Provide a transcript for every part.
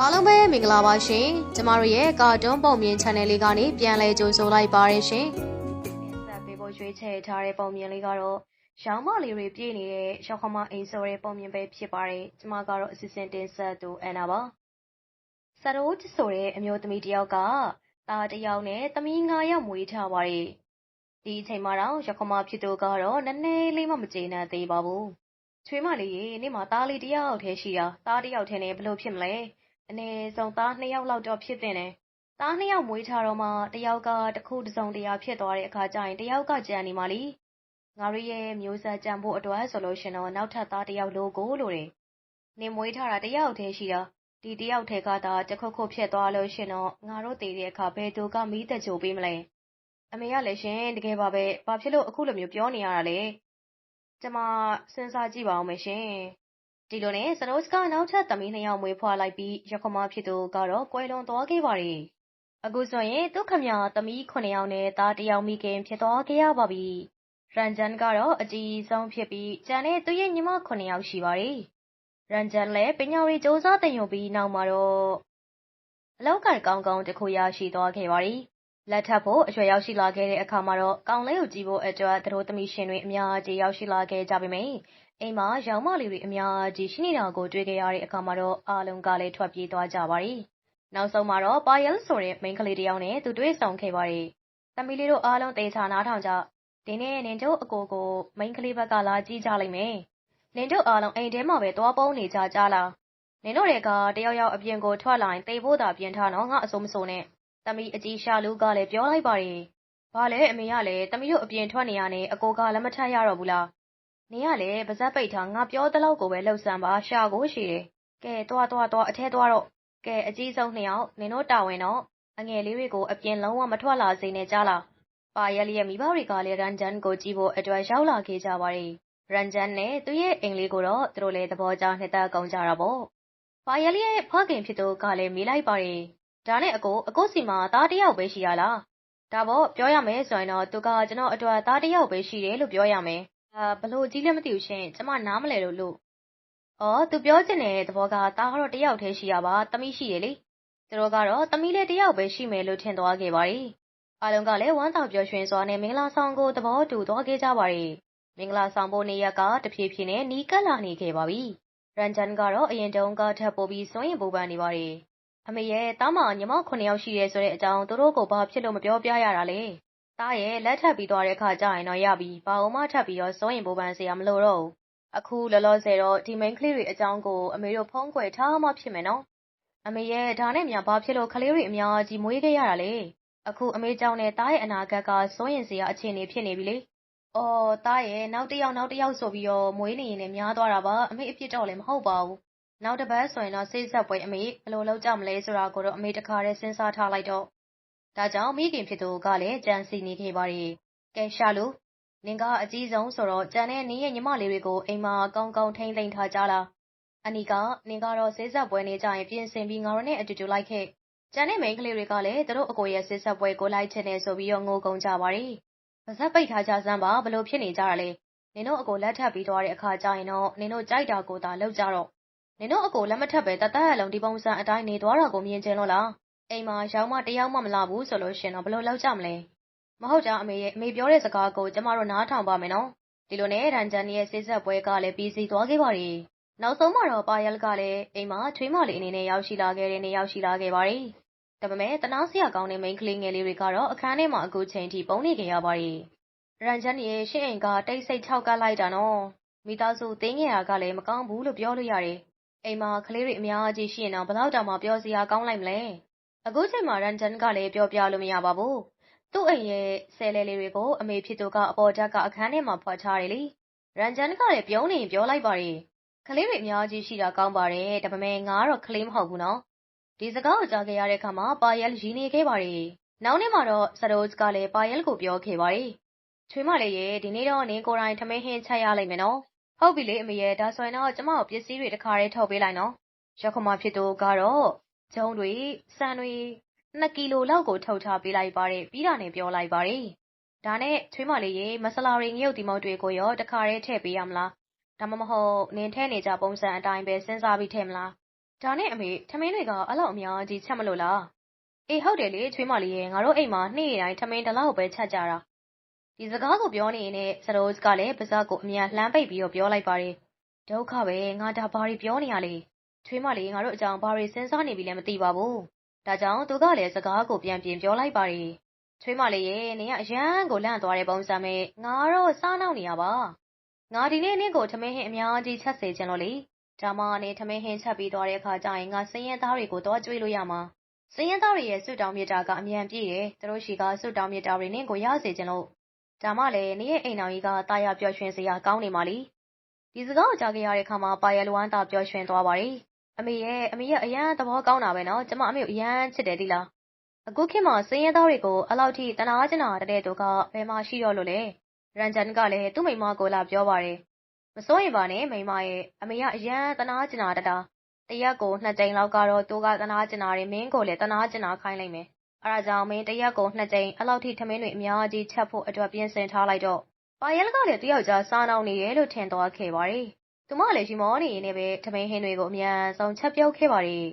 အားလုံးပဲမင်္ဂလာပါရှင်ကျမတို့ရဲ့ကာတွန်းပုံမြင် channel လေးကနေပြန်လည်ကြိုဆိုလိုက်ပါရရှင်ဆက်ပေးဖို့ရွေးချယ်ထားတဲ့ပုံမြင်လေးကတော့ရောင်းမလေးတွေပြည့်နေတဲ့ရောက်ခမအိမ်ဆိုတဲ့ပုံမြင်ပဲဖြစ်ပါတယ်ကျမကတော့အစီအစဉ်တင်ဆက်သူအန်နာပါစရိုးဆိုတဲ့အမျိုးသမီးတစ်ယောက်ကသားတစ်ယောက်နဲ့သမီး၅ယောက်မွေးထားပါတယ်ဒီအချိန်မှာတော့ရောက်ခမဖြစ်သူကတော့နည်းနည်းလေးမှမကျေနပ်သေးပါဘူးချွေးမလေးရေနေ့မှာသားလေးတစ်ယောက်ထဲရှိတာသားတစ်ယောက်ထဲနဲ့ဘယ်လိုဖြစ်မလဲ အနည်းဆုံး သားနှစ်ယောက်လောက်တော့ ဖြစ်သင့်တယ်။သားနှစ်ယောက်မွေးထားတော့မှတယောက်က တစ်ခုတစ်စုံတရာဖြစ်သွားတဲ့အခါကျရင်တယောက်ကကြံနေမှလी။ငါတို့ရဲ့မျိုးဆက်ကြံဖို့အတွက်ဆိုလို့ရှင်တော့ နောက်ထပ်သားတစ်ယောက်လိုကိုလိုတယ်။နေမွေးထားတာတယောက်တည်းရှိတာ ဒီတယောက်ထဲကသာတခုခုဖြစ်သွားလို့ရှင်တော့ ငါတို့တည်တဲ့အခါ ဘယ်သူက မီးတကြိုပေးမလဲ။အမေကလည်းရှင် တကယ်ပါပဲ ဘာဖြစ်လို့ အခုလိုမျိုး ပြောနေရတာလဲ။ကျမ စဉ်းစားကြည့်ပါဦးမယ်ရှင်။ ဒီလိုနဲ့စရို့စ်ကနောက်ထပ် သမီးနှစ်ယောက် မွေးဖွားလိုက်ပြီးရခမဖြစ်သူကတော့ ကွယ်လွန်သွားခဲ့ပါတယ်။အခုဆိုရင် သူခမညာသမီး9ယောက်နဲ့ သားတစ်ယောက် မိခင်ဖြစ်သွားခဲ့ရပါပြီ။ရန်ဂျန်ကတော့ အကြီးဆုံးဖြစ်ပြီး ကျန်တဲ့ သူရဲ့ ညီမ9ယောက်ရှိပါတယ်။ရန်ဂျန်လည်း ပညာရေးစ조사တင်ယူပြီး နောက်မှာတော့ အလောက်ကကောင်းကောင်း တစ်ခု ရရှိသွားခဲ့ပါတယ်။ လက်ထပ်ဖို့ အရွယ်ရောက်ရှိလာခဲ့တဲ့အခါမှာတော့ ကောင်လေးကိုကြည့်ဖို့အတွက်သူတို့သမီးရှင်တွေ အများကြီး ရောက်ရှိလာခဲ့ကြပေမယ့် အိမ်မှာရောင်မလေးတွေ အများကြီး ရှိနေတာကို တွေ့ခဲ့ရတဲ့အခါမှာတော့ အားလုံးကလည်း ထွက်ပြေးသွားကြပါတယ်။နောက်ဆုံးမှာတော့ပါယယ်ဆိုတဲ့ မိန်းကလေးတစ်ယောက်နဲ့ သူတွေ့ဆုံခဲ့ပါတယ်။သမီးလေးတို့အားလုံး သေချာနားထောင်ကြ။ဒီနေ့ နင်တို့အကိုကို မိန်းကလေးဘက်က လာကြည့်ကြလိမ့်မယ်။နင်တို့အားလုံး အိမ်ထဲမှာပဲ သွားပုန်းနေကြကြလား။နင်တို့တွေကတယောက်ယောက် အပြင်ကိုထွက်လာရင် သေဖို့သာ ပြင်ထားတော့ငါအစိုးမစိုးနဲ့။ သမီးအကြီးရှာလူကလည်းပြောလိုက်ပါတယ်။ဘာလဲအမေကလည်းသမီးတို့အပြင်ထွက်နေရနဲ့အကိုကလည်းမထက်ရတော့ဘူးလားနင်ကလည်းပါးစပ်ပိတ်ထားငါပြောသလောက်ကိုပဲလှုပ်ဆန်းပါရှာကိုရှိတယ်။ကဲသွားသွားသွားအထဲသွားတော့ကဲအကြီးဆုံးနှစ်ယောက်နင်တို့တာဝန်တော့အငယ်လေးတွေကိုအပြင်လုံးဝမထွက်လာစေနဲ့ကြားလား။ပါယက်ရဲ့မိဘတွေကလည်းရန်ဂျန်ကိုကြည့်ဖို့အတွက်ရောက်လာခဲ့ကြပါတယ်။ရန်ဂျန်နဲ့သူ့ရဲ့အိမ်လေးကိုတော့သူတို့လည်းသဘောကျနှစ်သက်ကုန်ကြတာပေါ့။ပါယက်ရဲ့ဖခင်ဖြစ်သူကလည်းမေးလိုက်ပါတယ်။ ဒါနဲ့အကိုအကိုစီမှာသားတယောက်ပဲရှိရလား။ဒါပေါ့ပြောရမယ်ဆိုရင်တော့သူကကျွန်တော်အတွက်သားတယောက်ပဲရှိတယ်လို့ပြောရမယ်အာဘလို့ကြီးလည်းမသိဘူးရှင်ကျမနားမလဲလို့လို့အော်သူပြောချင်တဲ့သဘောကတားကတော့တယောက်တည်းရှိရပါသမီးရှိတယ်လေသူတို့ကတော့သမီးလေးတယောက်ပဲရှိမယ်လို့ထင်သွားခဲ့ပါတယ်အားလုံးကလည်းဝမ်းသာပျော်ရွှင်စွာနဲ့မင်္ဂလာဆောင်ကိုသဘောတူသွားခဲ့ကြပါတယ်မင်္ဂလာဆောင်ဖို့နေရကတဖြည်းဖြည်းနဲ့နီးကပ်လာနေခဲ့ပါပြီရန်ဂျန်ကတော့အရင်တုန်းကထပ်ပို့ပြီးစွန့်ရင်ပူပန်နေပါတယ် အမေရဲ့တားမညီမ9ယောက်ရှိရဲဆိုတဲ့အကြောင်းသူတို့ကိုဘာဖြစ်လို့မပြောပြရတာလဲသားရဲ့လက်ထပ်ပြီးသွားတဲ့အခါကျရင်တော့ရပြီဘာအောင်မှထပ်ပြီးတော့စိုးရင်ပိုးပန်းစရာမလိုတော့ဘူးအခုလောလောဆယ်တော့ဒီ main ကလေးတွေအကြောင်းကိုအမေတို့ဖုံးကွယ်ထားမှဖြစ်မယ်နော်အမေရဲ့ဒါနဲ့မြန်ဘာဖြစ်လို့ကလေးတွေအများကြီးမွေးခဲ့ရတာလဲအခုအမေကြောင့်နဲ့သားရဲ့အနာဂတ်ကစိုးရင်စရာအခြေအနေဖြစ်နေပြီလေအော်သားရဲ့နောက်တစ်ယောက်နောက်တစ်ယောက်ဆိုပြီးတော့မွေးနေရင်လည်းများသွားတာပါအမေအဖြစ်တော့လည်းမဟုတ်ပါဘူး နောက်တစ်ပတ်ဆိုရင်တော့စိတ်ဆက်ပွဲအမေဘယ်လိုလုပ်ကြမလဲဆိုတာကိုတော့ အမေတခါတည်း စဉ်းစားထားလိုက်တော့ ဒါကြောင့် မိခင်ဖြစ်သူကလည်း ကြံစီနေခဲ့ပါတယ်။ကဲ ရှာလူ နင်ကအကြီးဆုံးဆိုတော့ကြံတဲ့ နင်ရဲ့ ညီမလေးတွေကို အိမ်မှာ ကောင်းကောင်း ထိန်းသိမ်းထားကြလား။အနီက နင်ကတော့ဆေးဆက်ပွဲနေကြရင် ပြင်ဆင်ပြီး ငါတို့နဲ့အတူတူ လိုက်ခဲ့။ကြံတဲ့ မိန်းကလေးတွေကလည်း သူတို့အကိုရဲ့ဆေးဆက်ပွဲကို လိုက်ချင်တယ်ဆိုပြီးတော့ ငိုကုန်ကြပါတယ်။ပါဇက်ပိတ်ထားကြစမ်းပါဘလို့ဖြစ်နေကြတာလဲ။နင်တို့အကို လက်ထပ်ပြီးသွားတဲ့အခါကျရင်တော့ နင်တို့ကြိုက်တာကိုသာ လုပ်ကြတော့ နင်တို့အကိုလက်မထပ်ပဲတသက်အလုံးဒီပုံစံအတိုင်းနေသွားတာကိုမြင်ချင်လို့လားအိမ်မှာရောက်မှတယောက်မှမလာဘူးဆိုလို့ရှင်တော့ဘယ်လိုလုပ်ကြမလဲမဟုတ်ကြောင်အမေရဲ့အမေပြောတဲ့စကားကိုကျမတို့နားထောင်ပါမယ်နော်ဒီလိုနဲ့ရန်ဂျန်ရဲ့ဆေးဆက်ပွဲကလည်းပြီးစီးသွားခဲ့ပါတယ်နောက်ဆုံးမှာတော့ပါယယ်ကလည်းအိမ်မှာချွေးမလေးအနေနဲ့ရောက်ရှိလာခဲ့တဲ့နေ့ရောက်ရှိလာခဲ့ပါတယ်ဒါပေမဲ့တနာစရာကောင်းတဲ့မိန်းကလေးငယ်လေးတွေကတော့အခန်းထဲမှာအခုချိန်ထိပုံနေကြရပါတယ်ရန်ဂျန်ရဲ့ရှင်းအိမ်ကတိတ်ဆိတ်ထောက်ကလိုက်တာနော်မိသားစုတင်းငယ်ရာကလည်းမကောင်းဘူးလို့ပြောလို့ရတယ် အိမ်မှာကလေးတွေအများကြီးရှိရင်တော့ဘယ်တော့တောင်မှပြောစရာကောင်းလိုက်မလဲအခုချိန်မှာရန်ဂျန်ကလည်းပြောပြလို့မရပါဘူး။သူ့အိမ်ရဲ့ဆယ်လယ်လေးတွေကိုအမေဖြစ်သူကအပေါ်ဓာတ်ကအခန်းထဲမှာဖွက်ထားတယ်လေ။ရန်ဂျန်ကလည်းပြုံးနေပြောလိုက်ပါတယ်။ကလေးတွေအများကြီးရှိတာကောင်းပါတယ်။ဒါပေမဲ့ငါကတော့ကလေးမဟုတ်ဘူးနော်။ဒီစကားကိုကြားခဲ့ရတဲ့အခါမှာပါယယ်ရင်းနေခဲ့ပါတယ်။နောက်နေ့မှာတော့စရို့စ်ကလည်းပါယယ်ကိုပြောခဲ့ပါတယ်။ချွေးမလေးရဲ့ဒီနေ့တော့နင်းကိုယ်တိုင်ထမင်းဟင်းချက်ရလိမ့်မယ်နော်။ ဟုတ်ပြီလေအမေရဲ့ဒါဆိုရင်တော့ကျမကိုပစ္စည်းတွေတခါတည်းထုတ်ပေးလိုက်နော်။ရခမဖြစ်သူကတော့ဂျုံတွေဆန်တွေ2ကီလိုလောက်ကိုထုတ်ထားပေးလိုက်ပါတယ်ပြီးတာနဲ့ပြောလိုက်ပါတယ်ဒါနဲ့ချွေးမလေးရေမဆလာတွေငရုတ်ဒီမုတ်တွေကိုရောတခါတည်းထည့်ပေးရမလားဒါမှမဟုတ်နင်ထဲနေကြပုံစံအတိုင်းပဲစဉ်းစားပြီးထည့်မလားဒါနဲ့အမေထမင်းတွေကအဲ့လောက်အများကြီးချက်မလို့လားအေးဟုတ်တယ်လေချွေးမလေးရဲ့ငါတို့အိမ်မှာနေ့တိုင်းထမင်းတစ်လောက်ပဲချက်ကြတာ ဒီစကားကိုပြောနေရင်လည်းစရိုးကလည်း ပါးစပ်ကို အမြန်လှမ်းပိတ်ပြီးတော့ ပြောလိုက်ပါတယ် ဒုက္ခပဲ ငါ ဒါဘာတွေပြောနေရလဲ ချွေးမလေး ငါတို့အကြောင်း ဘာတွေစဉ်းစားနေပြီလဲ မသိပါဘူး ဒါကြောင့် သူကလည်း စကားကို ပြန်ပြင်ပြောလိုက်ပါတယ် ချွေးမလေးရဲ့ နင်က အရန်ကို လန့်သွားတဲ့ပုံစံပဲ ငါတော့ စားနောက်နေရပါ ငါဒီနေ့ နင့်ကို ထမင်းဟင်း အများကြီး ချက်စေချင်လို့လေ ဒါမှနေထမင်းဟင်း ချက်ပြီးသွားတဲ့အခါကျရင် ငါစင်းရဲသားတွေကိုတော့ကြွေးလို့ရမှာစင်းရဲသားတွေရဲ့ဆွတောင်းမြတ်တာက အမြန်ပြည့်တယ် သူတို့ရှိကဆွတောင်းမြတ်တာတွေ နင့်ကို ရစေချင်လို့ ဒါမှလည်းနေရဲ့အိမ်တော်ကြီးကတာယာပျော်ရွှင်စရာ ကောင်းနေပါလိဒီစကားကိုကြားခဲ့ရတဲ့အခါမှာ ပါရလွမ်းတာပျော်ရွှင်သွားပါတယ် အမေရဲ့အမေရဲ့အရန်သဘောကောင်းတာပဲနော် ကျမ အမေကို အရန်ချစ်တယ်ဒီလား အခုခေတ်မှာစင်းရဲသားတွေကိုအလောက်ထိတနာကျင်နာတဲ့တူက ဘယ်မှာရှိတော့လို့လဲ ရန်ဂျန်ကလည်း သူ့မိမကို လာပြောပါတယ် မစိုးရင်ပါနဲ့ မိမရဲ့ အမေက အရန်တနာကျင်နာတတာ တရက်ကို နှစ်ကြိမ်လောက်ကတော့ သူကတနာကျင်နာတယ်မင်းကိုလည်းတနာကျင်နာခိုင်းလိုက်မယ် အဲဒါကြောင့် မင်းတရက်ကို နှစ်ကြိမ်အလောက်ထိ ထမင်းတွေ အများကြီးချက်ဖို့အတွက် ပြင်ဆင်ထားလိုက်တော့ပါရဲလကလည်းတယောက်ကြား စားနှောင်းနေတယ်လို့ ထင်သွားခဲ့ပါတယ် သူမလည်းရှိမောနေရင်းနဲ့ပဲ ထမင်းဟင်းတွေကို အမြန်ဆုံး ချက်ပြုတ်ခဲ့ပါတယ်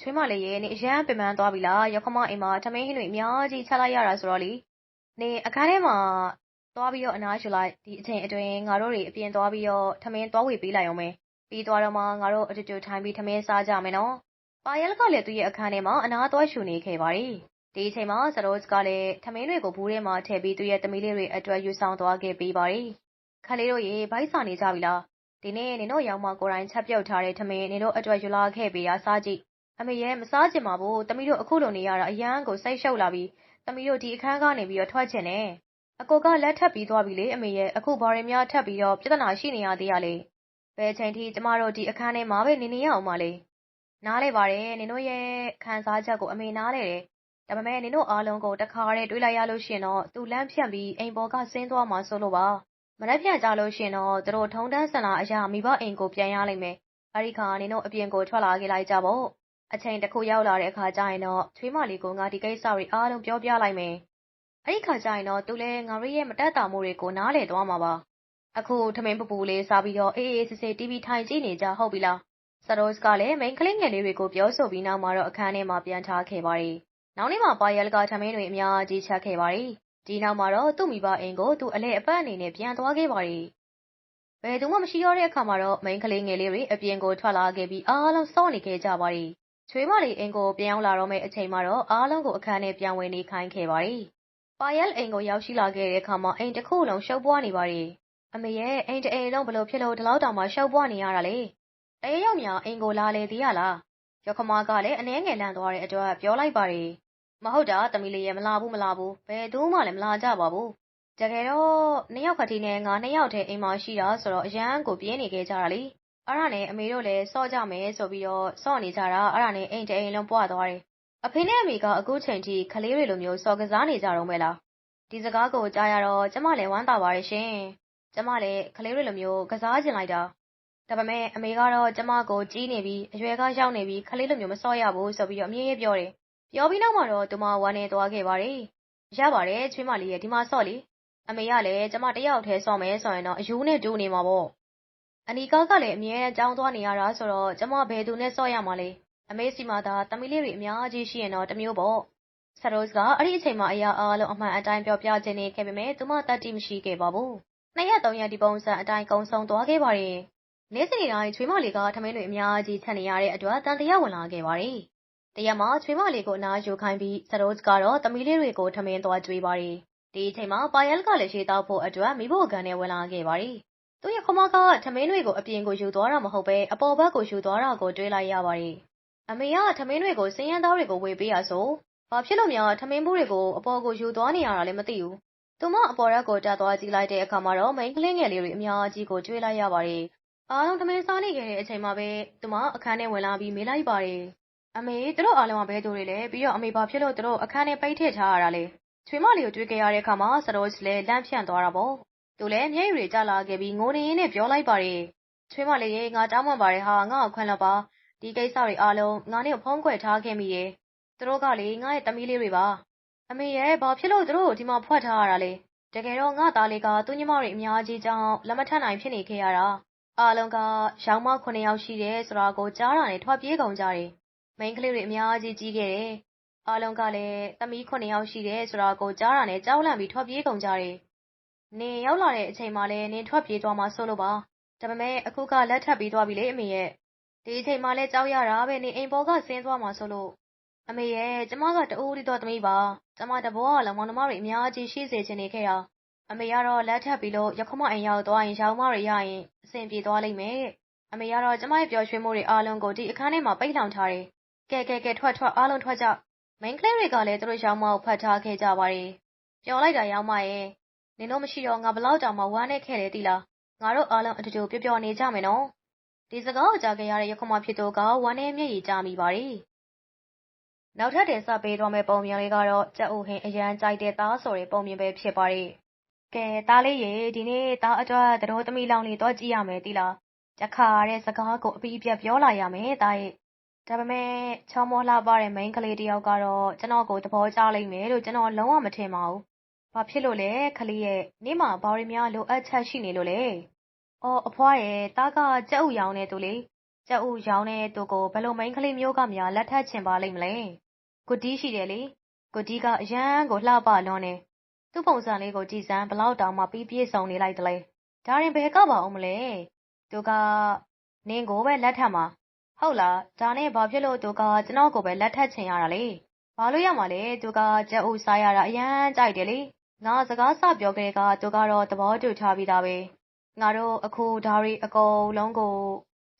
ချွေးမလေးရဲ့နေအရန်ပင်ပန်းသွားပြီလားရောက်ခမအိမ်မှာ ထမင်းဟင်းတွေ အများကြီး ချက်လိုက်ရတာဆိုတော့လေနေအခန်းထဲမှာသွားပြီးတော့ အနားယူလိုက် ဒီအချိန်အတွင်း ငါတို့တွေ အပြင်သွားပြီးတော့ ထမင်းသွားဝေပေးလိုက်အောင်မယ် ပြီးသွားတော့မှ ငါတို့ အတူတူထိုင်ပြီး ထမင်းစားကြမယ်နော်ပါရဲလကလည်း သူ့ရဲ့အခန်းထဲမှာ အနားသွားရှူနေခဲ့ပါတယ် ဒီအချိန်မှာစရို့ကလည်း ထမင်းတွေကိုဘူးထဲမှာထည့်ပြီး သူ့ရဲ့သမီးလေးတွေအတွက် ယူဆောင်သွားခဲ့ပေးပါတယ် ခလေးတို့ရေဘိုက်စာနေကြပြီလား ဒီနေ့ နင်တို့ရောက်မှကိုယ်တိုင် ချက်ပြုတ်ထားတဲ့ ထမင်း နင်တို့အတွက် ယူလာခဲ့ပေးရစားကြည့် အမေရဲ့မစားချင်ပါဘူး သမီးတို့ အခုလိုနေရတာ အရန်ကို စိတ်ရှုပ်လာပြီးသမီးတို့ ဒီအခန်းကနေပြီးတော့ထွက်ချင်တယ် အကိုက လက်ထပ်ပြီးသွားပြီလေ အမေရဲ့အခု ဘာတွေများ ထပ်ပြီးတော့ ပြဿနာ ရှိနေရသေးရလေဘယ်ချိန်ထိ ကျမတို့ ဒီအခန်းထဲမှာပဲ နေနေရအောင်မလဲ နားလဲပါတယ် နင်တို့ရဲ့ ခံစားချက်ကို အမေ နားလဲတယ် ဒါပေမဲ့နင်တို့အားလုံးကိုတခါတည်းတွေးလိုက်ရလို့ရှင်တော့သူလန့်ဖြန့်ပြီးအိမ်ပေါ်ကဆင်းသွားမှဆိုလို့ပါမရက်ဖြန့်ကြလို့ရှင်တော့သူတို့ထုံတန်းဆန္ဒအရာမိဘအိမ်ကိုပြန်ရလိမ့်မယ်အဲဒီခါနင်တို့အပြင်ကိုထွက်လာခဲ့လိုက်ကြပေါ့အချိန်တစ်ခုရောက်လာတဲ့အခါကျရင်တော့ချွေးမလေးကငါဒီကိစ္စတွေအားလုံးပြောပြလိုက်မယ်အဲ့ဒီခါကျရင်တော့သူလဲငါတို့ရဲ့မတက်တာမှုတွေကိုနားလည်သွားမှာပါအခုထမင်းပပူလေးစားပြီးတော့အေးအေးဆေးဆေး TV ထိုင်ကြည့်နေကြဟုတ်ပြီလားဆရို့စ်ကလည်းမိန်ကလေးငယ်လေးတွေကိုပြောဆိုပြီးနောက်မှာတော့အခန်းထဲမှာပြန်ထားခဲ့ပါတယ် နောက်နေ့မှာ ပါရဲလကထမင်းတွေ အများကြီးချက်ခဲ့ပါတယ် ဒီနောက်မှာတော့ သူ့မိဘအိမ်ကို သူ့အလဲအပတ်အနေနဲ့ ပြန်သွားခဲ့ပါတယ် ဘယ်သူမှ မရှိတော့တဲ့အခါမှာတော့ မိန်ကလေးငယ်လေးတွေ အပြင်ကိုထွက်လာခဲ့ပြီး အားလုံးစောင့်နေခဲ့ကြပါတယ် ချွေးမလေးအင်ကို ပြန်ရောက်လာတော့မယ့်အချိန်မှာတော့ အားလုံးကို အခန်းထဲ ပြန်ဝင်နေခိုင်းခဲ့ပါတယ်။ပါယယ်အိမ်ကို ရောက်ရှိလာခဲ့တဲ့အခါမှာ အိမ်တစ်ခုလုံး ရှုပ်ပွားနေပါတယ်။အမေရဲ့ အိမ်တအိမ်လုံးဘလို့ဖြစ်လို့ ဒီလောက်တောင်မှရှုပ်ပွားနေရတာလေ။တရေရောက်များ အိမ်ကို လာလေသေးရလား။ ရောက်ခမကလည်းအနှဲငယ်လန့်သွားတဲ့အတွက်ပြောလိုက်ပါတယ်။မဟုတ်တာတမီလေးရဲ့မလာဘူးမလာဘူးဘယ်သူမှလည်းမလာကြပါဘူး။တကယ်တော့နှစ်ယောက်ခတိနဲ့ငါနှစ်ယောက်တည်းအိမ်မှာရှိတာဆိုတော့အရန်ကိုပြင်းနေခဲ့ကြတာလေ။အဲ့ဒါနဲ့အမေတို့လည်းစော့ကြမယ်ဆိုပြီးတော့စော့နေကြတာအဲ့ဒါနဲ့အိမ်တအိမ်လုံးပွားသွားတယ်။အဖေနဲ့အမေကအခုချိန်ထိခလေးတွေလိုမျိုးစော်ကစားနေကြတော့မဲလား။ဒီစကားကိုကြားရတော့ကျမလည်းဝမ်းသာပါတယ်ရှင်။ကျမလည်းခလေးတွေလိုမျိုးကစားကျင်လိုက်တာ။ ဒါပေမဲ့အမေကတော့ကျမကိုကြီးနေပြီးအရွယ်ကရောက်နေပြီးခလေးလိုမျိုးမစော့ရဘူးဆိုပြီးတော့အမြဲပြောတယ်။ပြောပြီးနောက်မှာတော့သူမဝမ်းနေသွားခဲ့ပါတယ်။ရပါတယ်ချွေးမလေးရဲ့ဒီမှာစော့လေ။အမေကလည်းကျမတယောက်တည်းစော့မယ်ဆိုရင်တော့အယူနဲ့တူးနေမှာပေါ့။အနီကားကလည်းအမြဲတမ်းကျောင်းသွားနေရတာဆိုတော့ကျမဘယ်သူနဲ့စော့ရမှာလဲအမေစီမှာသာသမီးလေးတွေအများကြီးရှိရင်တော့တမျိုးပေါ့ဆရိုစ်ကအဲ့ဒီအချိန်မှာအရာအားလုံးအမှန်အတိုင်းပြောပြခြင်းနေခဲ့ပေမဲ့သူမတတ်တိမရှိခဲ့ပါဘူးနှစ်ရက်သုံးရက်ဒီပုံစံအတိုင်းကုံဆုံးသွားခဲ့ပါတယ် နေ့စဉ်တိုင်းချွေးမလေးကထမင်းတွေအများကြီးချက်နေရတဲ့အတွက်တန်တရားဝင်လာခဲ့ပါတယ်တရက်မှာချွေးမလေးကိုအနားယူခိုင်းပြီးဆရိုစ်ကတော့သမီးလေးတွေကိုထမင်းသွားကြွေးပါတယ်ဒီအချိန်မှာပါယယ်ကလည်းရှေ့တောက်ဖို့အတွက်မိဖို့ကန်နဲ့ဝင်လာခဲ့ပါတယ်သူ့ရဲ့ခမကထမင်းတွေကိုအပြင်ကိုယူသွားတာမဟုတ်ပဲအပေါ်ဘက်ကိုယူသွားတာကိုတွေးလိုက်ရပါတယ်။အမေကထမင်းတွေကိုစင်းရမ်းသားတွေကိုဝေပေးရဆို။ဘာဖြစ်လို့များထမင်းဘူးတွေကိုအပေါ်ကိုယူသွားနေရတာလဲမသိဘူး။သူမအပေါ်ရက်ကိုတက်သွားကြည့်လိုက်တဲ့အခါမှာတော့မိန်းကလေးငယ်လေးတွေအများကြီးကိုတွေးလိုက်ရပါတယ်။ အားလုံးထမင်းစားနေခဲ့တဲ့အချိန်မှာပဲသူမအခန်းထဲဝင်လာပြီးမေးလိုက်ပါတယ်။အမေသူတို့အားလုံးကဘဲသူတွေလဲပြီးတော့အမေဘာဖြစ်လို့သူတို့အခန်းထဲပိတ်ထည့်ထားရတာလဲ။ချွေးမလေးကိုတွေးကြရတဲ့အခါမှာစရို့စ်လည်းလန့်ဖြန့်သွားတာပေါ့သူလည်းမျက်ရည်တွေကျလာခဲ့ပြီးငိုနေရင်းနဲ့ပြောလိုက်ပါတယ်။ချွေးမလေးရေငါတောင်းပန်ပါတယ်ဟာငါ့ကိုခွင့်လွှတ်ပါ။ဒီကိစ္စတွေအားလုံးငါနဲ့ဖုံးကွယ်ထားခဲ့မိတယ်။သူတို့ကလေငါ့ရဲ့သမီးလေးတွေပါ။အမေရဲ့ဘာဖြစ်လို့သူတို့ကိုဒီမှာဖွက်ထားရတာလဲ။တကယ်တော့ငါသားလေးကသူ့ညီမတွေအများကြီးကြောင့်လက်မထပ်နိုင်ဖြစ်နေခဲ့ရတာ။ အားလုံးကရောင်မ9ယောက်ရှိတယ်ဆိုတာကို ကြားတာနဲ့ ထွက်ပြေးကုန်ကြတယ်။မိန်းကလေးတွေ အများကြီး ကြီးခဲ့တယ်။အားလုံးကလည်း သမီး9ယောက်ရှိတယ်ဆိုတာကို ကြားတာနဲ့ ကြောက်လန့်ပြီး ထွက်ပြေးကုန်ကြတယ်။နင်ရောက်လာတဲ့အချိန်မှလည်း နင်ထွက်ပြေးသွားမှဆိုလို့ပါ။ဒါပေမဲ့ အခုက လက်ထပ်ပြီးသွားပြီလေ အမေရဲ့။ဒီအချိန်မှလည်း ကြောက်ရတာပဲ နင်အိမ်ပေါ်က ဆင်းသွားမှဆိုလို့ အမေရဲ့ ကျမကတူဦးတီတော်သမီးပါ။ကျမ တဘောကလည်းမောင်နှမတွေ အများကြီး ရှိစေချင်နေခဲ့တာ။ အမေကတော့ လက်ထပ်ပြီးလို့ ရခမအိမ်ရောက်သွားရင်ရောင်မတွေရရင် အဆင်ပြေသွားလိမ့်မယ်။အမေကတော့ ကျမရဲ့ ပျော်ရွှင်မှုတွေအားလုံးကို ဒီအခန်းထဲမှာ ပိတ်လှောင်ထားတယ်။ကဲ ကဲ ကဲ ထွက် ထွက် အားလုံးထွက်ကြ။မိန်းကလေးတွေကလည်း သူတို့ရောင်မကို ဖတ်ထားခဲ့ကြပါတယ်။ပျော်လိုက်တာရောင်မရဲ့။နင်တို့မရှိတော့ ငါဘလောက်တောင်မှ ဝမ်းနဲ့ခဲ့တယ်တိလား။ငါတို့အားလုံး အတူတူ ပျော်ပျော်နေကြမယ်နော်။ဒီစကားကိုကြားခဲ့ရတဲ့ ရခမဖြစ်သူက ဝမ်းနဲ့မျက်ရည်ကျမိပါတယ်။နောက်ထပ်တင်ဆက်ပေးသွားမယ့် ပုံမြင်လေးကတော့ ကြက်ဥဟင်း အရန်ကြိုက်တဲ့ သားဆိုတဲ့ ပုံမြင်ပဲ ဖြစ်ပါတယ်။ ကဲသားလေးရေဒီနေ့သားအတွက်သတော်သမီးလောင်လေးတော့ကြည့်ရမယ်တိလား။တခါတဲ့စကားကိုအပီးအပြတ်ပြောလာရမယ်သားရဲ့။ဒါပေမဲ့ချောမောလှပတဲ့မိန်းကလေးတယောက်ကတော့ကျွန်တော်ကိုသဘောကျလိမ့်မယ်လို့ကျွန်တော်လုံးဝမထင်ပါဘူး။ဘာဖြစ်လို့လဲခလေးရဲ့နေ့မှာဘာတွေများလိုအပ်ချက်ရှိနေလို့လဲ။အော်အဖွားရဲ့သားကကြက်ဥရောင်းနေသူလေ။ကြက်ဥရောင်းတဲ့သူကိုဘယ်လိုမိန်းကလေးမျိုးကများလက်ထပ်ချင်ပါလိမ့်မလဲ။ကိုတီးရှိတယ်လေ။ကိုတီးကအရန်ကိုလှပလွန်းနေ။ သူ့ပုံစံလေးကိုကြည်စမ်းဘလောက်တောင်မှပြီးပြည့်စုံနေလိုက်တလဲ။ဒါရင်ဘယ်ကပါအောင်မလဲ။သူကနင်းကိုပဲလက်ထပ်မှာ။ဟုတ်လား။ဒါနဲ့ဘာဖြစ်လို့သူကကျွန်တော်ကိုပဲလက်ထပ်ချင်ရတာလဲ။ဘာလို့ရမှာလဲ။သူကကြက်ဥစားရတာအရန်ကြိုက်တယ်လေ။ငါစကားစပြောခဲ့ကသူကတော့သဘောတူထားပြီးသားပဲ။ငါတို့အခုဒါတွေအကုန်လုံးကို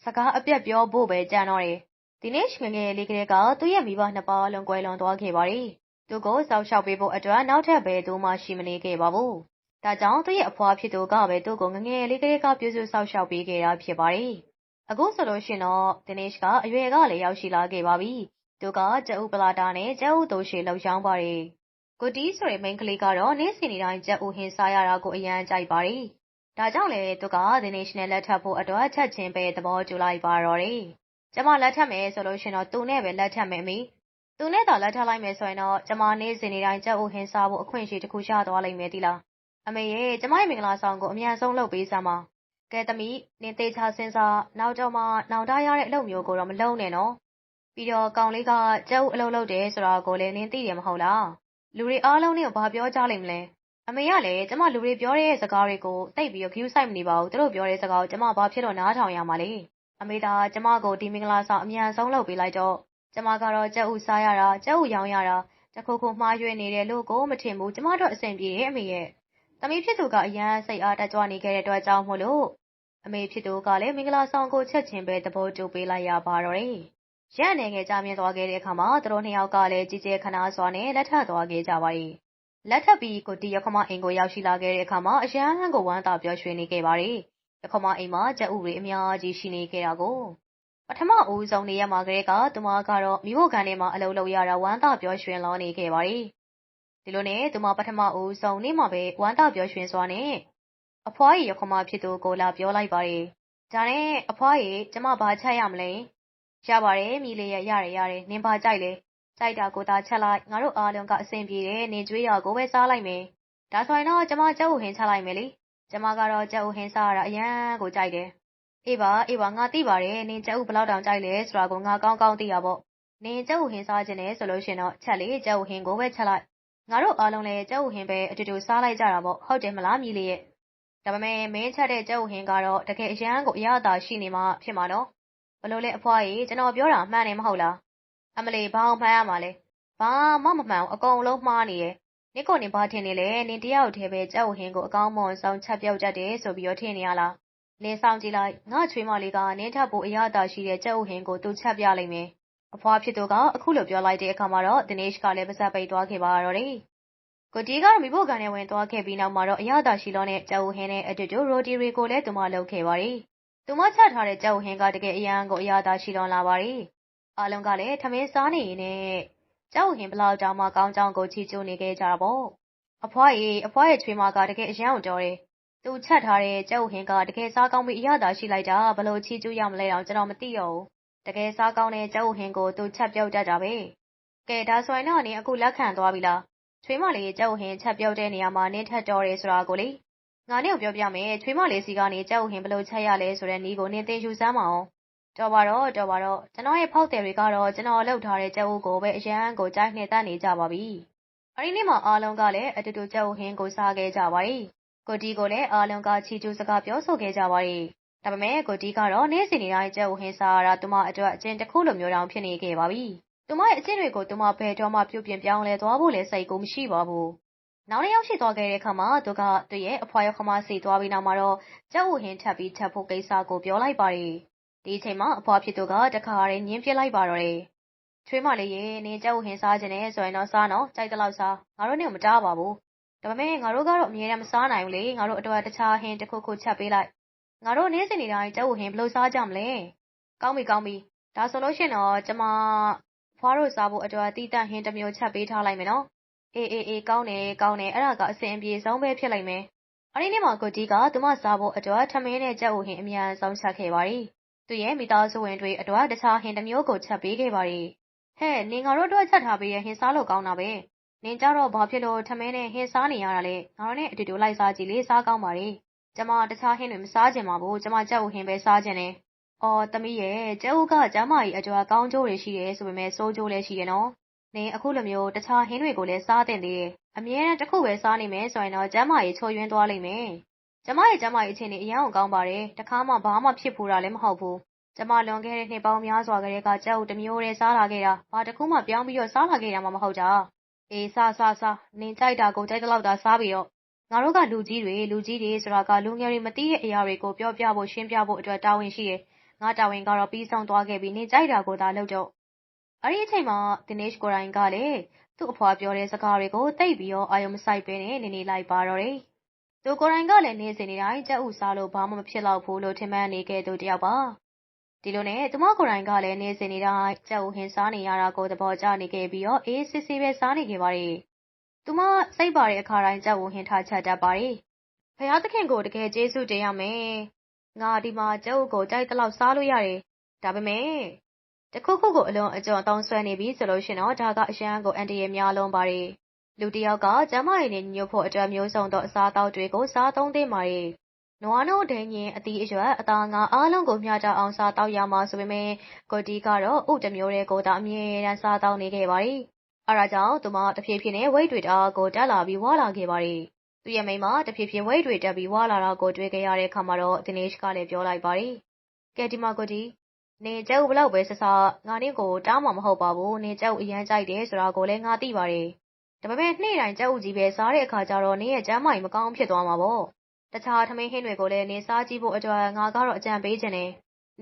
စကားအပြတ်ပြောဖို့ပဲကြံတော့တယ်။ဒီနေ့ငငယ်လေးကလေးကသူ့ရဲ့မိဘနှစ်ပါးလုံးကွဲလွန်သွားခဲ့ပါတယ်။ သူကိုစောက်ရှောက်ပေးဖို့အတွက်နောက်ထပ်ပဲသူမှရှိမနေခဲ့ပါဘူး။ဒါကြောင့်သူ့ရဲ့အဖွားဖြစ်သူကပဲသူ့ကိုငငယ်လေးကလေးကပြုစုစောက်ရှောက်ပေးခဲ့တာဖြစ်ပါတယ်။အခုဆိုလို့ရှင်တော့ဒီနေ့ကအရွယ်ကလည်းရောက်ရှိလာခဲ့ပါပြီ။သူကကြက်ဥပလာတာနဲ့ကြက်ဥတိုးရှည်လောက်ရောင်းပါတယ်။ကိုတီးဆိုတဲ့မိန်းကလေးကတော့နေ့စဉ်နေ့တိုင်းကြက်ဥဟင်းစားရတာကိုအရန်ကြိုက်ပါတယ်။ဒါကြောင့်လေသူကဒီနေ့ရှင်နဲ့လက်ထပ်ဖို့အတွက်ချက်ချင်းပဲသဘောတူလိုက်ပါတော့တယ်။ကျမလက်ထပ်မယ်ဆိုလို့ရှင်တော့သူနဲ့ပဲလက်ထပ်မယ်မိ။ သူနဲ့သာလက်ထပ်လိုက်မယ်ဆိုရင်တော့ကျမနေ့စဉ်နေ့တိုင်းကြက်ဥဟင်းစားဖို့အခွင့်အရေးတစ်ခုရသွားလိမ့်မယ်တိလား။အမေရဲ့ကျမရဲ့မင်္ဂလာဆောင်ကိုအမြန်ဆုံးလုပ်ပေးစမ်းပါ။ကဲသမီးနင်သေးချစဉ်းစားနောက်တော့မှနောင်တရတဲ့အလုပ်မျိုးကိုတော့မလုပ်နဲ့နော်။ပြီးတော့ကောင်လေးကကြက်ဥအလုပ်လုပ်တယ်ဆိုတာကိုလည်းနင်သိတယ်မဟုတ်လား။လူတွေအားလုံးနဲ့ဘာပြောကြလိမ့်မလဲ။အမေကလည်းကျမလူတွေပြောတဲ့စကားတွေကိုတိတ်ပြီးတော့ view ဆိုင်မနေပါဘူး။သူတို့ပြောတဲ့စကားကိုကျမဘာဖြစ်လို့နားထောင်ရမှာလဲ။အမေသာကျမကိုဒီမင်္ဂလာဆောင်အမြန်ဆုံးလုပ်ပေးလိုက်တော့ ကျမကတော့ ကြက်ဥစားရတာ ကြက်ဥရောင်းရတာ တခုခုမှားရွေးနေတယ်လို့ကို မထင်ဘူး ကျမတို့အဆင်ပြေတယ် အမေရဲ့။သမီးဖြစ်သူက အရန်စိတ်အားတက်ကြွနေခဲ့တဲ့အတွက်ကြောင့်မို့လို့ အမေဖြစ်သူကလည်း မင်္ဂလာဆောင်ကို ချက်ချင်းပဲ သဘောတူပေးလိုက်ရပါတော့တယ်။ရက်နေငယ်ကြာမြင့်သွားခဲ့တဲ့အခါမှာ သူတို့နှစ်ယောက်ကလည်း ကြီးကျယ်ခနာစွာနဲ့ လက်ထပ်သွားခဲ့ကြပါတယ်။လက်ထပ်ပြီး ကိုတီရခမအိမ်ကို ရောက်ရှိလာခဲ့တဲ့အခါမှာ အရန်ကို ဝမ်းသာပျော်ရွှင်နေခဲ့ပါတယ်။ရခမအိမ်မှာ ကြက်ဥတွေ အများကြီးရှိနေခဲ့တာကို ပထမဦးဆုံးနေရမှာကလေးကသူမကတော့မိဖို့ကန်ထဲမှာအလုပ်လုပ်ရတာဝမ်းသာပျော်ရွှင်လောနေခဲ့ပါတယ်။ဒီလိုနဲ့သူမပထမဦးဆုံးနေ့မှာပဲဝမ်းသာပျော်ရွှင်စွာနဲ့အဖွားကြီးရခမဖြစ်သူကိုလာပြောလိုက်ပါတယ်။ဒါနဲ့အဖွားကြီးကျမဘာချက်ရမလဲ။ရပါတယ်မိလေးရဲ့ရတယ်ရတယ်နင်ဘာကြိုက်လဲ။ကြိုက်တာကိုသာချက်လိုက်ငါတို့အားလုံးကအဆင်ပြေတယ်နင်ကြွေးရကိုပဲစားလိုက်မယ်။ဒါဆိုရင်တော့ကျမကြောက်ဟင်းချလိုက်မယ်လေ။ကျမကတော့ကြောက်ဟင်းစားရတာအရန်ကိုကြိုက်တယ်။ အေးပါအေးပါငါသိပါတယ်နင်ကြောက်ဘလောက်တောင်ကြိုက်လဲဆိုတာကိုငါကောင်းကောင်းသိရပေါ့။နင်ကြောက်ဟင်းစားခြင်းနဲ့ဆိုလို့ရှင်တော့ချက်လေကြောက်ဟင်းကိုပဲချက်လိုက်။ငါတို့အားလုံးလည်းကြောက်ဟင်းပဲအတူတူစားလိုက်ကြတာပေါ့ဟုတ်တယ်မလားမြည်လေးရဲ့။ဒါပေမဲ့မင်းချက်တဲ့ကြောက်ဟင်းကတော့တကယ်အရန်ကိုအရသာရှိနေမှဖြစ်မှာနော်။ဘလို့လဲအဖွားကြီးကျွန်တော်ပြောတာမှန်တယ်မဟုတ်လား။အမလီဘာအောင်မှန်ရမှာလဲ။ဘာမှမမှန်ဘူးအကုန်လုံးမှားနေရဲ့။နင့်ကိုနင်ဘာထင်နေလဲနင်တယောက်တည်းပဲကြောက်ဟင်းကိုအကောင်းမွန်ဆုံးချက်ပြုတ်တတ်တယ်ဆိုပြီးတော့ထင်နေရလား။ နင်ဆောင်ကြည့်လိုက်ငါချွေးမလေးကနင်းထပ်ဖို့အရသာရှိတဲ့ကြောက်ဟင်းကို သူချက်ပြလိုက်မယ်။အဖွားဖြစ်သူကအခုလိုပြောလိုက်တဲ့အခါမှာတော့ဒနေရှ်ကလည်းပါဇက်ပိတ်သွားခဲ့ပါတော့တယ်။ကိုတီကတော့မိဖို့ကန်နဲ့ဝင်သွားခဲ့ပြီးနောက်မှာတော့အရသာရှိလောနဲ့ကြောက်ဟင်းနဲ့အတူတူရိုတီတွေကိုလည်းသူမလုပ်ခဲ့ပါတယ်။သူမချက်ထားတဲ့ကြောက်ဟင်းကတကယ်အရန်ကိုအရသာရှိလောလာပါတယ်။အားလုံးကလည်းထမင်းစားနေရင်နဲ့ကြောက်ဟင်ဘလောက်တောင်မှကောင်းကြောင်းကိုချီကျိုးနေခဲ့ကြတာပေါ့အဖွားရေအဖွားရဲ့ချွေးမကတကယ်အရန်ကိုတော်တယ် သူချက်ထားတဲ့ကြောက်ဟင်ကတကယ်စားကောင်းပြီး အရသာရှိလိုက်တာဘလို့ချီကျိုးရမလဲတော့ကျွန်တော်မသိတော့ဘူး တကယ်စားကောင်းတဲ့ ကြောက်ဟင်ကို သူချက်ပြုတ်တတ်တာပဲ ကဲ ဒါဆိုရင်တော့ နင် အခုလက်ခံသွားပြီလား ချွေးမလေး ကြောက်ဟင်ချက်ပြုတ်တဲ့နေရာမှာ နင်းထက်တော်တယ်ဆိုတာကိုလေငငါနဲ့ကိုပြောပြမယ် ချွေးမလေးစီကနေ ကြက်ဥဟင်း ဘယ်လိုချက်ရလဲဆိုတဲ့နီးကို နင်သင်ယူစမ်းပါအောင်တော်ပါတော့ တော်ပါတော့ ကျွန်တော်ရဲ့ဖောက်တယ်တွေကတော့ ကျွန်တော်လှုပ်ထားတဲ့ ကြက်ဥကိုပဲ အရန်ကို ကြိုက်နေတတ်နေကြပါပြီ အဲ့ဒီနေ့မှာ အားလုံးကလည်း အတူတူ ကြက်ဥဟင်းကို စားခဲ့ကြပါတယ် ကိုတီကိုလည်းအားလုံးကချီကျူးစကားပြောဆိုခဲ့ကြပါတယ်ဒါပေမဲ့ကိုတီကတော့နေ့စဉ်နေ့တိုင်းကြက်ဥဟင်းစားရတာသူမအတွက်အကျင့်တစ်ခုလိုမျိုးတောင်ဖြစ်နေခဲ့ပါပြီသူမရဲ့အကျင့်တွေကိုသူမဘယ်တော့မှပြုပြင်ပြောင်းလဲသွားဖို့လည်းစိတ်ကိုမရှိပါဘူးနောက်တစ်ယောက်ရှိသွားခဲ့တဲ့အခါမှာသူကသူ့ရဲ့အဖွာရောက်ခမစီသွားပြီးနောက်မှာတော့ကြက်ဥဟင်းထပ်ပြီးထပ်ဖို့ကိစ္စကိုပြောလိုက်ပါတယ်ဒီအချိန်မှာအဖွာဖြစ်သူကတခါတည်းညင်းပြလိုက်ပါတော့တယ်ချွေးမလေးရေနင်ကြက်ဥဟင်းစားခြင်းနဲ့ဆိုရင်တော့စားနော်ကြိုက်တဲ့လောက်စားငါတို့နဲ့မတားပါဘူး ဒါပေမဲ့ငါတို့ကတော့အမြဲတမ်းမစားနိုင်ဘူးလေငါတို့အတွက်တခြားဟင်းတစ်ခုခုချက်ပေးလိုက်ငါတို့နေ့စဉ်နေ့တိုင်းကြက်ဥဟင်းဘယ်လိုစားကြမလဲကောင်းပြီကောင်းပြီဒါဆိုလို့ရှိရင်တော့ကျမဖွားတို့စားဖို့အတွက်တီးတန့်ဟင်းတစ်မျိုးချက်ပေးထားလိုက်မယ်နော်အေးအေးအေးကောင်းတယ်ကောင်းတယ်အဲ့ဒါကအဆင်ပြေဆုံးပဲဖြစ်လိုက်မယ်အဲ့ဒီနေ့မှာကိုကြီးကသူမစားဖို့အတွက်ထမင်းနဲ့ကြက်ဥဟင်းအမြန်ဆုံးချက်ခဲ့ပါတယ်သူရဲ့မိသားစုဝင်တွေအတွက်တခြားဟင်းတစ်မျိုးကိုချက်ပေးခဲ့ပါတယ်ဟဲ့နင်ငါတို့အတွက်ချက်ထားပေးရဲ့ဟင်းစားလို့ကောင်းတာပဲ နင်ကြတော့ဘာဖြစ်လို့ထမင်းနဲ့ဟင်းစားနေရတာလဲငါတို့နဲ့အတူတူလိုက်စားကြည့်လေစားကောင်းပါလေကျမတခြားဟင်းတွေမစားကျင်ပါဘူးကျမကြက်ဥဟင်းပဲစားကျင်တယ်အော်သမီးရဲ့ကျဲဥကကျမကြီးအကျော်ကောင်းကျိုးတွေရှိတယ်ဆိုပေမဲ့စိုးကျိုးလည်းရှိတယ်နော်။နင်အခုလိုမျိုးတခြားဟင်းတွေကိုလည်းစားတင်သေးတယ်။အမြဲတမ်းတစ်ခုပဲစားနေမယ်ဆိုရင်တော့ကျမကြီးချိုးယွင်းသွားလိမ့်မယ်။ကျမရဲ့ကျမကြီးအခြေအနေအရန်ကိုကောင်းပါတယ်။တခါမှဘာမှဖြစ်ဖူးတာလည်းမဟုတ်ဘူး။ကျမလွန်ခဲ့တဲ့နှစ်ပေါင်းများစွာကလေးကကျဲဥတစ်မျိုးတည်းစားလာခဲ့တာ။ဘာတစ်ခုမှပြောင်းပြီးတော့စားလာခဲ့တာမှမဟုတ်တာ။ အေးစားစားစားနင်ကြိုက်တာကိုကြိုက်တဲ့လောက်သာစားပြီးတော့ငါတို့ကလူကြီးတွေလူကြီးတွေဆိုတာကလူငယ်တွေမသိတဲ့အရာတွေကိုပြောပြဖို့ရှင်းပြဖို့အတွက်တာဝန်ရှိတယ်ငါတာဝန်ကတော့ပြီးဆုံးသွားခဲ့ပြီနေကြိုက်တာကိုသာလုပ်တော့အဲ့ဒီအချိန်မှာဒီနေရှ်ကိုရိုင်းကလည်းသူ့အဖွာပြောတဲ့စကားတွေကိုတိတ်ပြီးတော့အာယုံမဆိုင်ပဲနဲ့နေနေလိုက်ပါတော့တယ်သူကိုရိုင်းကလည်းနေစဉ်နေတိုင်းကြက်ဥစားလို့ဘာမှမဖြစ်တော့ဘူးလို့ထင်မှန်းနေခဲ့သူတယောက်ပါ ဒီလိုနဲ့သူမကိုရိုင်းကလည်းနေစဉ်နေတိုင်းကြက်ဥဟင်းစားနေရတာကိုသဘောကျနေခဲ့ပြီးတော့အေးစစ်စစ်ပဲစားနေခဲ့ပါတယ်သူမစိတ်ပါတဲ့အခါတိုင်းကြက်ဥဟင်းထားချက်တတ်ပါတယ်ဖယားသခင်ကိုတကယ်ကျေးဇူးတင်ရမယ်ငါဒီမှာကျုပ်ကိုကြိုက်တဲ့လောက်စားလို့ရတယ်။ဒါပေမဲ့တခုခုကိုအလွန်အကျွံအသုံးဆွဲနေပြီဆိုလို့ရှင်တော့ဒါကအရန်ကိုအန်တရများလုံးပါတယ်။လူတယောက်ကကျမရည်နဲ့ညှို့ဖို့အတွက်မျိုးစုံသောအစားအသောက်တွေကိုစားသုံးသင့်ပါတယ်။ နွားနို့ဒိန်ရင် အသီးအရွက် အသားငါအားလုံးကို မျှတအောင် စားတောက်ရမှာဆိုပေမဲ့ကိုတီကတော့ဥတမျိုးတွေကိုသာ အမြဲတမ်းစားတောက်နေခဲ့ပါတယ်။အဲဒါကြောင့် သူမ တဖြည်းဖြည်းနဲ့ဝိတ်တွေ တအားကို တက်လာပြီးဝါလာခဲ့ပါတယ်။သူ့ရဲ့မိန်းမ တဖြည်းဖြည်းဝိတ်တွေတက်ပြီးဝါလာတာကို တွေ့ခဲ့ရတဲ့အခါမှာတော့ဒီနေရှ်ကလည်း ပြောလိုက်ပါတယ်။ကဲ ဒီမှာကိုဒီနေကျဲဦးဘလောက်ပဲဆဆငါနင့်ကို တားမှာမဟုတ်ပါဘူး။နေကျဲဦးအရန်ကြိုက်တယ်ဆိုတာကိုလည်း ငါသိပါတယ်။ဒါပေမဲ့နေ့တိုင်းကျဲဦးကြီးပဲ စားတဲ့အခါကျတော့နေရဲ့ ကျမ်းမာရေး မကောင်းဖြစ်သွားမှာပေါ့။ တခြားထမင်းဟင်းတွေကိုလည်းနေစားကြည့်ဖို့အတွက်ငါကတော့အကြံပေးခြင်းနဲ့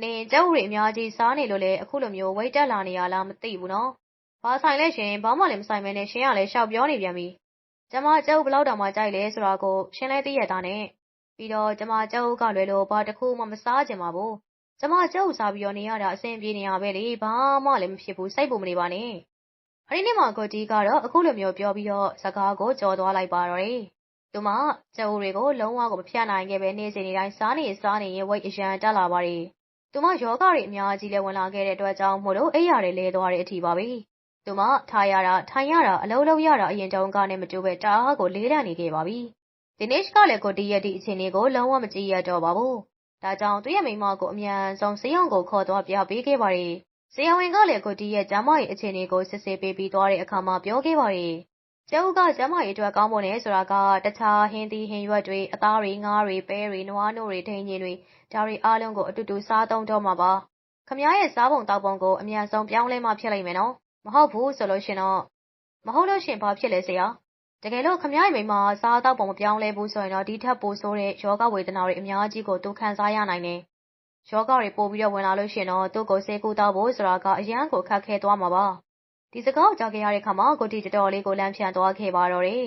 နေကျဲဦးတွေအများကြီးစားနေလို့လေအခုလိုမျိုးဝိတ်တက်လာနေရလားမသိဘူးနော်။ဘာဆိုင်လဲရှင်ဘာမှလည်းမဆိုင်မဲနဲ့ရှင်ကလည်းရှောက်ပြောနေပြန်ပြီ။ကျမကျုပ်ဘလောက်တောင်မှကြိုက်လဲဆိုတာကိုရှင်းလဲသိရတာနဲ့ပြီးတော့ကျမကျုပ်ကလွယ်လို့ဘာတစ်ခုမှမစားချင်ပါဘူးကျမကျုပ်စားပြီးတော့နေရတာအဆင်ပြေနေရပဲလေဘာမှလည်းမဖြစ်ဘူးစိတ်ပူမနေပါနဲ့အဲ့ဒီနေ့မှာကိုတီကတော့အခုလိုမျိုးပြောပြီးတော့စကားကိုကြော်သွားလိုက်ပါတော့တယ် သူမကျုပ်တွေကို လုံးဝကိုမဖြတ်နိုင်ခဲ့ပဲနေစဉ်နေတိုင်း စားနေစားနေရင်ဝိတ်အရန်တက်လာပါတယ် သူမယောဂတွေ အများကြီးလည်း ဝင်လာခဲ့တဲ့အတွက်ကြောင့်မို့လို့ အိယာတွေလဲသွားတဲ့အထိပါပဲ သူမထားရတာ ထိုင်ရတာ အလုံးလုံးရတာ အရင်တုန်းကနဲ့မတူပဲတအားကို လေးလံနေခဲ့ပါပြီ။ဒီနစ်ကလည်း ကိုတီရဲ့ဒီအခြေအနေကို လုံးဝမကြည့်ရတော့ပါဘူး။ဒါကြောင့် သူ့ရဲ့မိမကို အမြန်ဆုံးစေးရုံကို ခေါ်သွားပြပေးခဲ့ပါတယ်။ဆရာဝန်ကလည်း ကိုတီရဲ့ ကျမရဲ့အခြေအနေကို စစ်ဆေးပေးပြီးသွားတဲ့အခါမှာ ပြောခဲ့ပါတယ်။ ကျုပ်ကကျမရဲ့အတွက် ကောင်းဖို့နဲ့ဆိုတာက တခြား ဟင်းသီးဟင်းရွက်တွေ အသားတွေ ငါးတွေ ပဲတွေ နွားနို့တွေ ဒိန်ညင်တွေ ဒါတွေအားလုံးကို အတူတူ စားသုံးတော့မှာပါ။ခမရဲ့ စားပုံတောက်ပုံကို အမြန်ဆုံး ပြောင်းလဲမှ ဖြစ်လိမ့်မယ်နော်။မဟုတ်ဘူးဆိုလို့ရှင်တော့ မဟုတ်လို့ရှင် ဘာဖြစ်လဲဆရာ တကယ်လို့ခမရရဲ့မိမစားတော့ပုံ မပြောင်းလဲဘူးဆိုရင်တော့ ဒီထက်ပိုဆိုးတဲ့ယောဂဝေဒနာတွေ အများကြီးကို သူခံစားရနိုင်တယ်ယောဂတွေ ပို့ပြီးတော့ဝင်လာလို့ရှင်တော့ သူ့ကိုစေကူတော့ဖို့ဆိုတာက အရန်ကို ခက်ခဲသွားမှာပါ ဒီစကားကိုကြားခဲ့ရတဲ့ခါမှာကိုတီတော်တော်လေးကိုလမ်းဖြန့်သွားခဲ့ပါတော့တယ်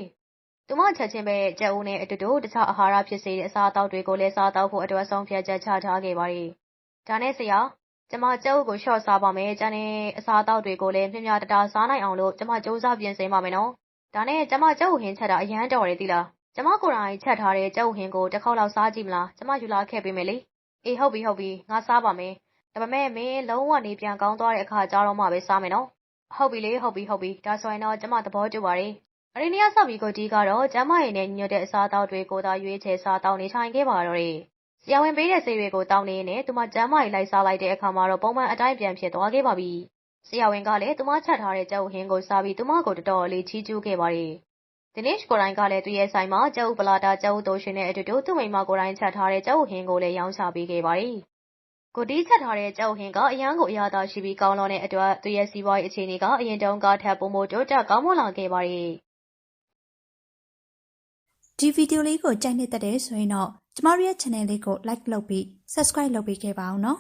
သူမချက်ချင်းပဲကြက်ဦးနဲ့အတူတူတခြားအာဟာရဖြစ်စေတဲ့အစာအသောက်တွေကိုလည်းစားတော့ဖို့အတွက်ဆုံးဖြတ်ချက်ချထားခဲ့ပါတယ်ဒါနဲ့ဆရာကျမကျုပ်ကိုလျှော့စားပါမယ်။ကျန်တဲ့အစားအသောက်တွေကိုလည်းမျှမျှတတစားနိုင်အောင်လို့ကျမစူးစမ်းပြင်ဆင်ပါမယ်နော်။ဒါနဲ့ကျမကြက်ဥဟင်းချက်တာအရမ်းတော်တယ်သိလား။ကျမကိုယ်တိုင်ချက်ထားတဲ့ကြက်ဥဟင်းကိုတစ်ခေါက်လောက်စားကြည့်မလား။ကျမယူလာခဲ့ပေးမယ်လေ။အေးဟုတ်ပြီဟုတ်ပြီငါစားပါမယ်။ဒါပေမဲ့မင်းလုံးဝနေပြန်ကောင်းသွားတဲ့အခါကျတော့မှပဲစားမယ်နော်။ ဟုတ်ပြီလေဟုတ်ပြီဟုတ်ပြီဒါဆိုရင်တော့ကျမသဘောတူပါတယ်အရင်နေ့ကစပြီးကိုတီကတော့ကျမ်းမာရေးနဲ့ညွတ်တဲ့အစားအသောက်တွေကိုသာရွေးချယ်စားတောင်းနေထိုင်ခဲ့ပါတော့တယ်။ဆရာဝန်ပေးတဲ့ဆေးတွေကိုတောင်းနေနဲ့သူမကျမ်းမာရေးလိုက်စားလိုက်တဲ့အခါမှာတော့ပုံမှန်အတိုင်းပြန်ဖြစ်သွားခဲ့ပါပြီ။ဆရာဝန်ကလည်းသူမချက်ထားတဲ့ကြက်ဥဟင်းကိုစားပြီးသူမကိုတော်တော်လေးချီးကျူးခဲ့ပါတယ်။ဒီနေ့ကိုတိုင်းကလည်းသူရဲ့ဆိုင်မှာကျက်ဥပလာတာကျက်ဥတိုရှင်နဲ့အတူတူသူ့မိမကိုတိုင်းချက်ထားတဲ့ကျက်ဥဟင်းကိုလည်းရောင်းချပေးခဲ့ပါတယ်။ ကိုတီးချက်ထားတဲ့ကျက်ဥဟင်းက အရန်ကို အရသာရှိပြီး ကောင်းလောတဲ့အတွက် သူရဲ့ စီးပွားရေးအခြေအနေက အရင်တုန်းကထပ်ပုံမတိုးတက် ကောင်းမွန်လာခဲ့ပါတယ်။ဒီဗီဒီယိုလေးကို ကြိုက်နှစ်သက်တယ်ဆိုရင်တော့ ကျမတို့ရဲ့ channel လေးကို like လုပ်ပြီး subscribe လုပ်ပေးခဲ့ပါအောင်နော်